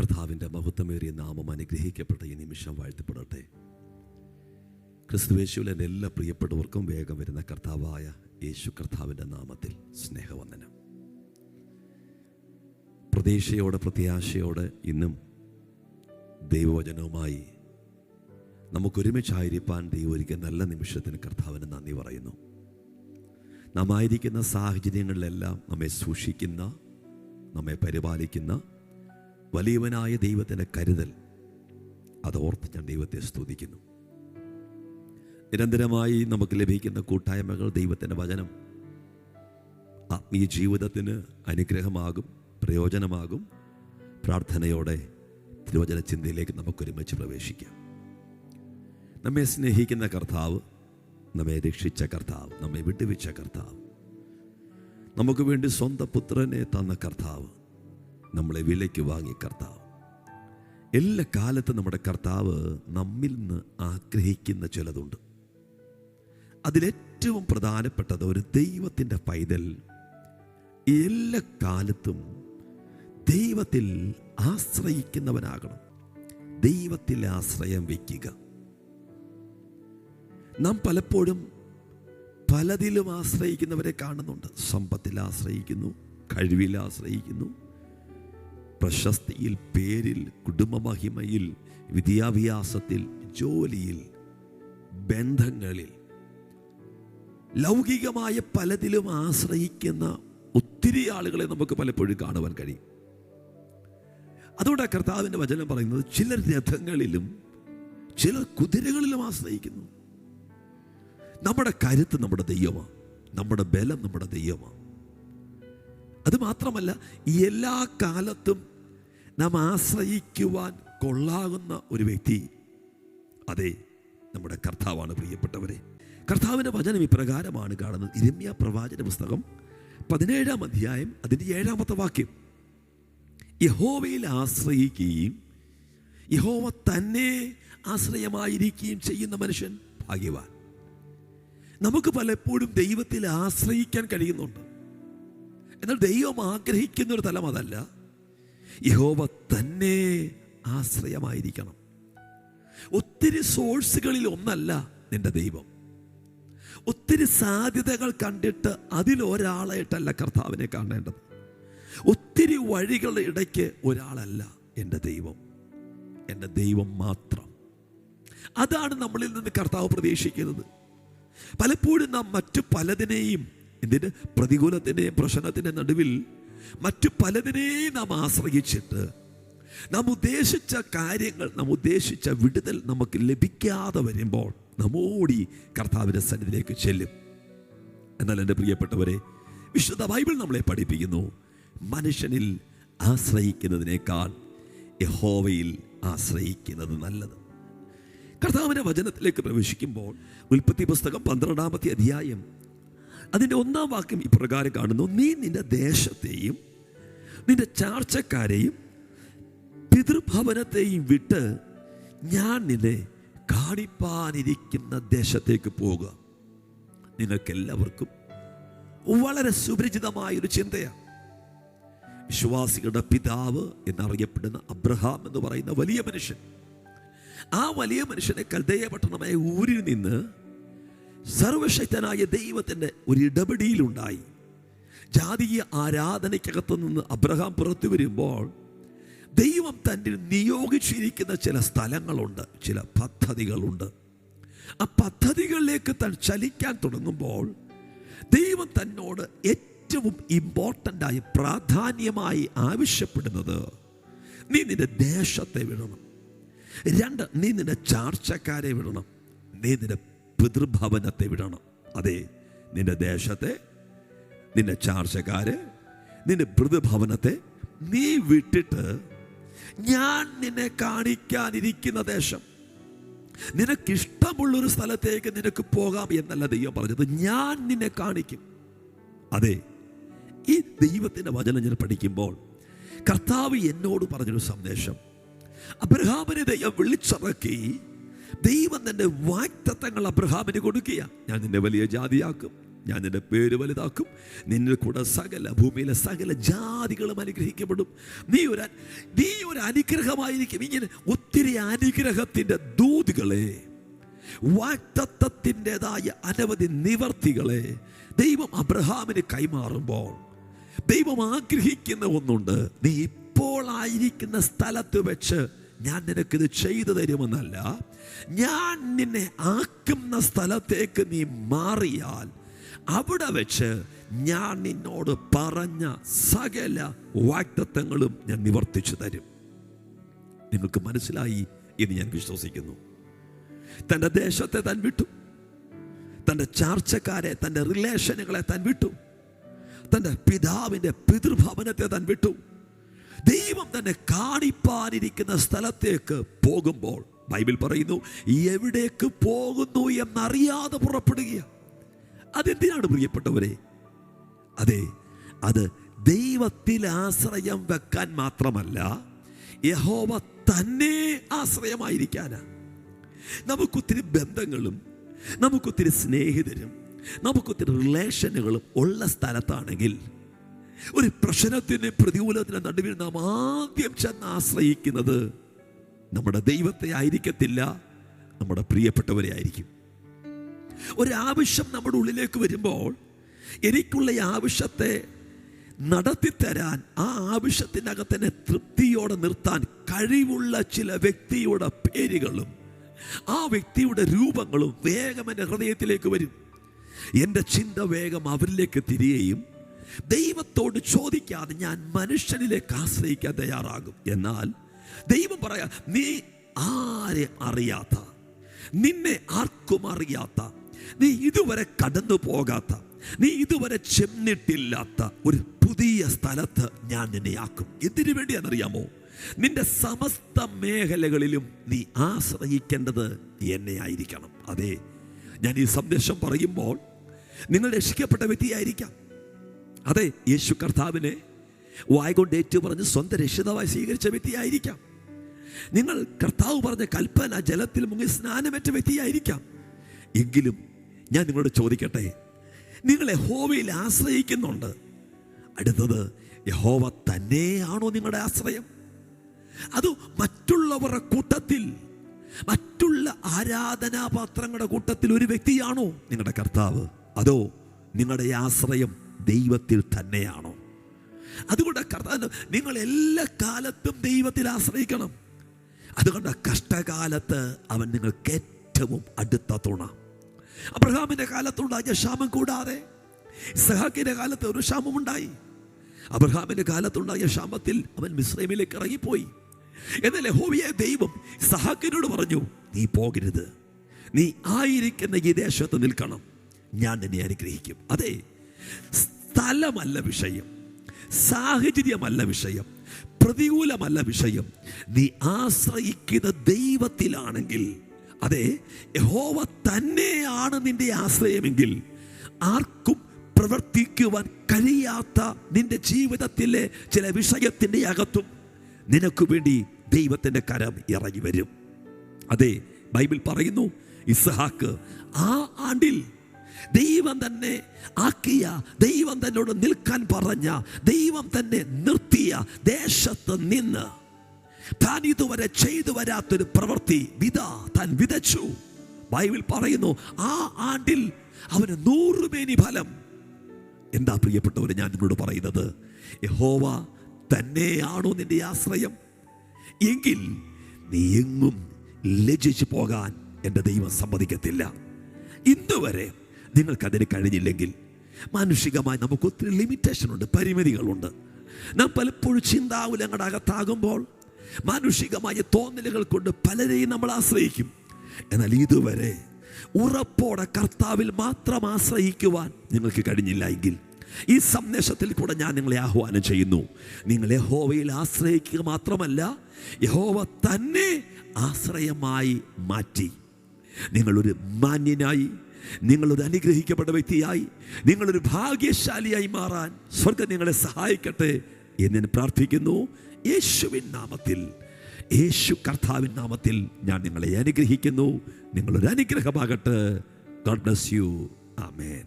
കർത്താവിന്റെ മഹത്വമേറിയ നാമം അനുഗ്രഹിക്കപ്പെട്ട ഈ നിമിഷം വാഴ്ത്തപ്പെടട്ടെ. ക്രിസ്തുവേശുവിൽ എന്റെ എല്ലാ പ്രിയപ്പെട്ടവർക്കും വേഗം വരുന്ന കർത്താവായ യേശു കർത്താവിന്റെ നാമത്തിൽ സ്നേഹവന്ദനം. പ്രതീക്ഷയോടെ പ്രത്യാശയോടെ ഇന്നും ദൈവവചനവുമായി നമുക്കൊരുമിച്ചായിരിക്കാൻ ദൈവം ഒരിക്കൽ നല്ല നിമിഷത്തിന് കർത്താവിന് നന്ദി പറയുന്നു. നാം ആയിരിക്കുന്ന സാഹചര്യങ്ങളിലെല്ലാം നമ്മെ സൂക്ഷിക്കുന്ന നമ്മെ പരിപാലിക്കുന്ന വലിയവനായ ദൈവത്തിന്റെ കരുതൽ. അതോർത്ത് ഞാൻ ദൈവത്തെ സ്തുതിക്കുന്നു. നിരന്തരമായി നമുക്ക് ലഭിക്കുന്ന കൂട്ടായ്മകൾ ദൈവത്തിന്റെ വചനം. ആത്മീയ ജീവിതത്തിന് അനുഗ്രഹമാകും പ്രയോജനമാകും. പ്രാർത്ഥനയോടെ തിരുവചന ചിന്തയിലേക്ക് നമുക്കൊരുമിച്ച് പ്രവേശിക്കാം. നമ്മെ സ്നേഹിക്കുന്ന കർത്താവ് നമ്മെ രക്ഷിച്ച കർത്താവ് നമ്മെ വിട്ടുവെച്ച കർത്താവ് നമുക്ക് വേണ്ടി സ്വന്തം പുത്രനെ തന്ന കർത്താവ് നമ്മളെ വിലയ്ക്ക് വാങ്ങി കർത്താവ്. എല്ലാ കാലത്തും നമ്മുടെ കർത്താവ് നമ്മിൽ നിന്ന് ആഗ്രഹിക്കുന്ന ചിലതുണ്ട്. അതിലേറ്റവും പ്രധാനപ്പെട്ടത് ഒരു ദൈവത്തിന്റെ പൈതൽ. എല്ലാ കാലത്തും ദൈവത്തിൽ ആശ്രയിക്കുന്നവനാകണം. ദൈവത്തിൽ ആശ്രയം വയ്ക്കുക. നാം പലപ്പോഴും പലതിലും ആശ്രയിക്കുന്നവരെ കാണുന്നുണ്ട്. സമ്പത്തിൽ ആശ്രയിക്കുന്നു കഴിവിൽ ആശ്രയിക്കുന്നു പ്രശസ്തിയിൽ പേരിൽ കുടുംബമഹിമയിൽ വിദ്യാഭ്യാസത്തിൽ ജോലിയിൽ ബന്ധങ്ങളിൽ ലൗകികമായ പലതിലും ആശ്രയിക്കുന്ന ഒത്തിരി ആളുകളെ നമുക്ക് പലപ്പോഴും കാണുവാൻ കഴിയും. അതുകൊണ്ടാണ് കർത്താവിന്റെ വചനം പറയുന്നത് ചിലർ രഥങ്ങളിലും ചിലർ കുതിരകളിലും ആശ്രയിക്കുന്നു. നമ്മുടെ കരുത്ത് നമ്മുടെ ദൈവമാണ്. നമ്മുടെ ബലം നമ്മുടെ ദൈവമാണ്. അത് മാത്രമല്ല എല്ലാ കാലത്തും നാം ആശ്രയിക്കുവാൻ കൊള്ളാകുന്ന ഒരു വ്യക്തി. അതെ നമ്മുടെ കർത്താവാണ് പ്രിയപ്പെട്ടവരെ. കർത്താവിന്റെ വചനം ഇപ്രകാരമാണ് കാണുന്നത്. ഇരമ്യ പ്രവാചന പുസ്തകം പതിനേഴാം അധ്യായം അതിന്റെ ഏഴാമത്തെ വാക്യം. യഹോവയിൽ ആശ്രയിക്കുകയും യഹോവ തന്നെ ആശ്രയമായിരിക്കുകയും ചെയ്യുന്ന മനുഷ്യൻ ഭാഗ്യവാൻ. നമുക്ക് പലപ്പോഴും ദൈവത്തിൽ ആശ്രയിക്കാൻ കഴിയുന്നുണ്ട്. എന്നാൽ ദൈവം ആഗ്രഹിക്കുന്ന ഒരു തലം അതല്ല. യഹോവ തന്നെ ആശ്രയമായിരിക്കണം. ഒത്തിരി സോഴ്സുകളിൽ ഒന്നല്ല നിന്റെ ദൈവം. ഒത്തിരി സാധ്യതകൾ കണ്ടിട്ട് അതിലൊരാളായിട്ടല്ല കർത്താവിനെ കാണേണ്ടത്. ഒത്തിരി വഴികളുടെ ഇടയ്ക്ക് ഒരാളല്ല എന്റെ ദൈവം. എന്റെ ദൈവം മാത്രം. അതാണ് നമ്മളിൽ നിന്ന് കർത്താവ് പ്രതീക്ഷിക്കുന്നത്. പലപ്പോഴും നാം മറ്റു പലതിനെയും എന്തിന് പ്രതികൂലത്തിന്റെയും പ്രശ്നത്തിന്റെ നടുവിൽ മറ്റു പലതിനെയും നാം ആശ്രയിച്ചിട്ട് നാം ഉദ്ദേശിച്ച കാര്യങ്ങൾ നാം ഉദ്ദേശിച്ച വിടുതൽ നമുക്ക് ലഭിക്കാതെ വരുമ്പോൾ നമ്മോടി കർത്താവിന്റെ സന്നിധിയിലേക്ക് ചെല്ലും. എന്നാൽ എന്റെ പ്രിയപ്പെട്ടവരെ വിശുദ്ധ ബൈബിൾ നമ്മളെ പഠിപ്പിക്കുന്നു. മനുഷ്യനിൽ ആശ്രയിക്കുന്നതിനേക്കാൾ യഹോവയിൽ ആശ്രയിക്കുന്നത് നല്ലത്. കർത്താവിന്റെ വചനത്തിലേക്ക് പ്രവേശിക്കുമ്പോൾ ഉൽപ്പത്തി പുസ്തകം പന്ത്രണ്ടാമത്തെ അധ്യായം അതിന്റെ ഒന്നാം വാക്യം ഇപ്രകാരം കാണുന്നു നീ നിന്റെ ദേശത്തെയും നിന്റെ ചാർച്ചക്കാരെയും പിതൃഭവനത്തെയും വിട്ട് ഞാൻ നിന്നെ കാണിപ്പാനിരിക്കുന്ന ദേശത്തേക്ക് പോകുക നിനക്കെല്ലാവർക്കും വളരെ സുപരിചിതമായ ഒരു ചിന്തയാണ്. വിശ്വാസികളുടെ പിതാവ് എന്നറിയപ്പെടുന്ന അബ്രഹാം എന്ന് പറയുന്ന വലിയ മനുഷ്യൻ. ആ വലിയ മനുഷ്യനെ കൽദയ പട്ടണമായ ഊരിൽ നിന്ന് സർവശക്തനായ ദൈവത്തിന്റെ ഒരു ഇടപെടിയിലുണ്ടായി ജാതീയ ആരാധനയ്ക്കകത്തു നിന്ന് അബ്രഹാം പുറത്തു വരുമ്പോൾ ദൈവം തന്നിൽ നിയോഗിച്ചിരിക്കുന്ന ചില സ്ഥലങ്ങളുണ്ട് ചില പദ്ധതികളുണ്ട്. ആ പദ്ധതികളിലേക്ക് താൻ ചലിക്കാൻ തുടങ്ങുമ്പോൾ ദൈവം തന്നോട് ഏറ്റവും ഇമ്പോർട്ടന്റ് ആയി പ്രാധാന്യമായി ആവശ്യപ്പെടുന്നത് നീ നിന്റെ ദേശത്തെ വിടണം. രണ്ട് നീ നിന്റെ ചാർച്ചക്കാരെ വിടണം. നീ നിന്റെ പിതൃഭവനത്തെ വിടണം. അതെ നിന്റെ ദേശത്തെ നിന്റെ ചാർച്ചക്കാര് നിന്റെ പിതൃഭവനത്തെ നീ വിട്ടിട്ട് ഞാൻ നിന്നെ കാണിക്കാനിരിക്കുന്ന ദേശം. നിനക്കിഷ്ടമുള്ളൊരു സ്ഥലത്തേക്ക് നിനക്ക് പോകാം എന്നല്ല ദൈവം പറഞ്ഞത്. ഞാൻ നിന്നെ കാണിക്കും. അതെ ഈ ദൈവത്തിന്റെ വചനം ഞാൻ പഠിക്കുമ്പോൾ കർത്താവ് എന്നോട് പറഞ്ഞൊരു സന്ദേശം. അബ്രഹാമിനെ ദൈവം വിളിച്ചിറക്കി ദൈവം തന്റെ വാക്തത്വങ്ങൾ അബ്രഹാമിന് കൊടുക്കുക. ഞാൻ നിന്നെ വലിയ ജാതിയാക്കും. ഞാൻ നിന്റെ പേര് വലുതാക്കും. നിന്നിൽ കൂടെ സകല ഭൂമിയിലെ സകല ജാതികളും അനുഗ്രഹിക്കപ്പെടും. നീ ഒരു നീ ഒരു അനുഗ്രഹമായിരിക്കും. ഇങ്ങനെ ഒത്തിരി അനുഗ്രഹത്തിന്റെ ദൂതുകളെ വാക്തത്വത്തിന്റെതായ അനവധി നിവർത്തികളെ ദൈവം അബ്രഹാമിന് കൈമാറുമ്പോൾ ദൈവം ആഗ്രഹിക്കുന്ന ഒന്നുണ്ട്. നീ ഇപ്പോൾ ആയിരിക്കുന്ന സ്ഥലത്ത് വെച്ച് ഞാൻ നിനക്കിത് ചെയ്തു തരുമെന്നല്ല. ഞാൻ നിന്നെ ആക്കുന്ന സ്ഥലത്തേക്ക് നീ മാറിയാൽ അവിടെ വെച്ച് ഞാൻ നിന്നോട് പറഞ്ഞ സകല വാക്തത്വങ്ങളും ഞാൻ നിവർത്തിച്ചു തരും. നിങ്ങൾക്ക് മനസ്സിലായി എന്ന് ഞാൻ വിശ്വസിക്കുന്നു. തന്റെ ദേശത്തെ താൻ വിട്ടു. തന്റെ ചാർച്ചക്കാരെ തന്റെ റിലേഷനുകളെ താൻ വിട്ടു. തന്റെ പിതാവിന്റെ പിതൃഭവനത്തെ താൻ വിട്ടു. ദൈവം തന്നെ കാണിപ്പാനിരിക്കുന്ന സ്ഥലത്തേക്ക് പോകുമ്പോൾ ബൈബിൾ പറയുന്നു എവിടേക്ക് പോകുന്നു എന്നറിയാതെ പുറപ്പെടുക അതെന്തിനാണ് പ്രിയപ്പെട്ടവരെ? അതെ അത് ദൈവത്തിൽ ആശ്രയം വെക്കാൻ മാത്രമല്ല യഹോവ തന്നെ ആശ്രയമായിരിക്കാനാണ് നമുക്കൊത്തിരി ബന്ധങ്ങളും നമുക്കൊത്തിരി സ്നേഹിതരും നമുക്കൊത്തിരി റിലേഷനുകളും ഉള്ള സ്ഥലത്താണെങ്കിൽ ഒരു പ്രശ്നത്തിന്റെ പ്രതികൂലത്തിന് നടുവിൽ നാം ആദ്യം ചെന്ന് ആശ്രയിക്കുന്നത് നമ്മുടെ ദൈവത്തെ ആയിരിക്കത്തില്ല നമ്മുടെ പ്രിയപ്പെട്ടവരെ ആയിരിക്കും. ഒരാവശ്യം നമ്മുടെ ഉള്ളിലേക്ക് വരുമ്പോൾ എനിക്കുള്ള ഈ ആവശ്യത്തെ നടത്തിത്തരാൻ ആ ആവശ്യത്തിനകത്ത് തന്നെ തൃപ്തിയോടെ നിർത്താൻ കഴിവുള്ള ചില വ്യക്തിയുടെ പേരുകളും ആ വ്യക്തിയുടെ രൂപങ്ങളും വേഗം എന്റെ ഹൃദയത്തിലേക്ക് വരും. എന്റെ ചിന്ത വേഗം അവരിലേക്ക് തിരികെയും ദൈവത്തോട് ചോദിക്കാതെ ഞാൻ മനുഷ്യനിലേക്ക് ആശ്രയിക്കാൻ തയ്യാറാകും. എന്നാൽ ദൈവം പറയാ നീ ആരെ അറിയാത്ത? നിന്നെ ആർക്കും അറിയാത്ത? നീ ഇതുവരെ കടന്നു പോകാത്ത? നീ ഇതുവരെ ചെന്നിട്ടില്ലാത്ത ഒരു പുതിയ സ്ഥലത്ത് ഞാൻ നിന്നെ ആക്കും. എന്തിനു വേണ്ടിയാണെന്നറിയാമോ നിന്റെ സമസ്ത മേഖലകളിലും നീ ആശ്രയിക്കേണ്ടത് എന്നെ ആയിരിക്കണം. അതെ ഞാൻ ഈ സന്ദേശം പറയുമ്പോൾ നിങ്ങൾ രക്ഷിക്കപ്പെട്ട വ്യക്തിയായിരിക്കാം. അതെ യേശു കർത്താവിനെ വായ്കൊണ്ട് ഏറ്റു പറഞ്ഞ് സ്വന്തം രക്ഷിതാവായി സ്വീകരിച്ച വ്യക്തിയായിരിക്കാം. നിങ്ങൾ കർത്താവ് പറഞ്ഞ കൽപ്പന ജലത്തിൽ മുങ്ങി സ്നാനമേറ്റ വ്യക്തിയായിരിക്കാം. എങ്കിലും ഞാൻ നിങ്ങളോട് ചോദിക്കട്ടെ നിങ്ങൾ യഹോവയിൽ ആശ്രയിക്കുന്നുണ്ട്. അടുത്തത് യഹോവ തന്നെയാണോ നിങ്ങളുടെ ആശ്രയം? അത് മറ്റുള്ളവരുടെ കൂട്ടത്തിൽ മറ്റുള്ള ആരാധനാപാത്രങ്ങളുടെ കൂട്ടത്തിൽ ഒരു വ്യക്തിയാണോ നിങ്ങളുടെ കർത്താവ്? അതോ നിങ്ങളുടെ ആശ്രയം ദൈവത്തിൽ തന്നെയാണോ? അതുകൊണ്ട് കർത്താവ് നിങ്ങൾ എല്ലാ കാലത്തും ദൈവത്തിൽ ആശ്രയിക്കണം. അതുകൊണ്ട് കഷ്ടകാലത്ത് അവൻ നിങ്ങൾക്ക് ഏറ്റവും അടുത്ത തുണ. അബ്രഹാമിന്റെ കാലത്തുണ്ടായ ക്ഷാമം കൂടാതെ ഇസഹാക്കിന്റെ കാലത്ത് ഒരു ക്ഷാമം ഉണ്ടായി അബ്രഹാമിന്റെ കാലത്തുണ്ടായ ക്ഷാമത്തിൽ അവൻ മിശ്രമിലേക്ക് ഇറങ്ങിപ്പോയി. എന്നാൽ യഹോവയെ ദൈവം സഹാക്കിനോട് പറഞ്ഞു നീ പോകരുത്. നീ ആയിരിക്കുന്ന ഈ ദേശത്ത് നിൽക്കണം. ഞാൻ നിന്നെ അനുഗ്രഹിക്കും. അതെ സ്ഥലമല്ല വിഷയം. സാഹചര്യമല്ല വിഷയം. പ്രതികൂലമല്ല വിഷയം. നീ ആശ്രയിക്കുന്ന ദൈവത്തിലാണെങ്കിൽ അതെ യഹോവ തന്നെയാണ് നിന്റെ ആശ്രയമെങ്കിൽ ആർക്കും പ്രവർത്തിക്കുവാൻ കഴിയാത്ത നിന്റെ ജീവിതത്തിലെ ചില വിഷയത്തിന്റെ അകത്തും നിനക്ക് വേണ്ടി ദൈവത്തിന്റെ കരം ഇറങ്ങി വരും. അതെ ബൈബിൾ പറയുന്നു ഇസ്ഹാക്ക് ആ ആണ്ടിൽ ദൈവം തന്നെ ആക്കിയ ദൈവം തന്നോട് നിൽക്കാൻ പറഞ്ഞ ദൈവം തന്നെ നിർത്തിയ ദേശത്ത് നിന്ന് താൻ ഇതുവരെ ചെയ്തു വരാത്തൊരു പ്രവൃത്തി വിത താൻ വിതച്ചു. ബൈബിൾ പറയുന്നു ആ ആണ്ടിൽ അവന് നൂറുമേനി ഫലം. എന്താ പ്രിയപ്പെട്ടവരെ ഞാൻ നിങ്ങളോട് പറയുന്നത്? യഹോവ തന്നെയാണോ നിന്റെ ആശ്രയം? എങ്കിൽ നീ എങ്ങും ലജിച്ചു പോകാൻ എന്റെ ദൈവം സമ്മതിക്കത്തില്ല. ഇന്ന് വരെ നിങ്ങൾക്കതിന് കഴിഞ്ഞില്ലെങ്കിൽ മാനുഷികമായി നമുക്ക് ഒത്തിരി ലിമിറ്റേഷൻ ഉണ്ട് പരിമിതികളുണ്ട്. നാം പലപ്പോഴും ചിന്താവുലങ്ങളുടെ അകത്താകുമ്പോൾ മാനുഷികമായ തോന്നലുകൾ കൊണ്ട് പലരെയും നമ്മൾ ആശ്രയിക്കും. എന്നാൽ ഇതുവരെ ഉറപ്പോടെ കർത്താവിൽ മാത്രം ആശ്രയിക്കുവാൻ നിങ്ങൾക്ക് കഴിഞ്ഞില്ല എങ്കിൽ ഈ സന്ദേശത്തിൽ കൂടെ ഞാൻ നിങ്ങളെ ആഹ്വാനം ചെയ്യുന്നു. നിങ്ങൾ യഹോവയിൽ ആശ്രയിക്കുക മാത്രമല്ല യഹോവ തന്നെ ആശ്രയമായി മാറ്റി. നിങ്ങളൊരു മാന്യനായി നിങ്ങളൊരു അനുഗ്രഹിക്കപ്പെട്ട വ്യക്തിയായി നിങ്ങളൊരു ഭാഗ്യശാലിയായി മാറാൻ സ്വർഗം നിങ്ങളെ സഹായിക്കട്ടെ എന്ന് ഞാൻ പ്രാർത്ഥിക്കുന്നു. യേശുവിൻ നാമത്തിൽ യേശു കർത്താവിൻ നാമത്തിൽ ഞാൻ നിങ്ങളെ അനുഗ്രഹിക്കുന്നു. നിങ്ങളൊരു അനുഗ്രഹമാകട്ടെ. God bless you amen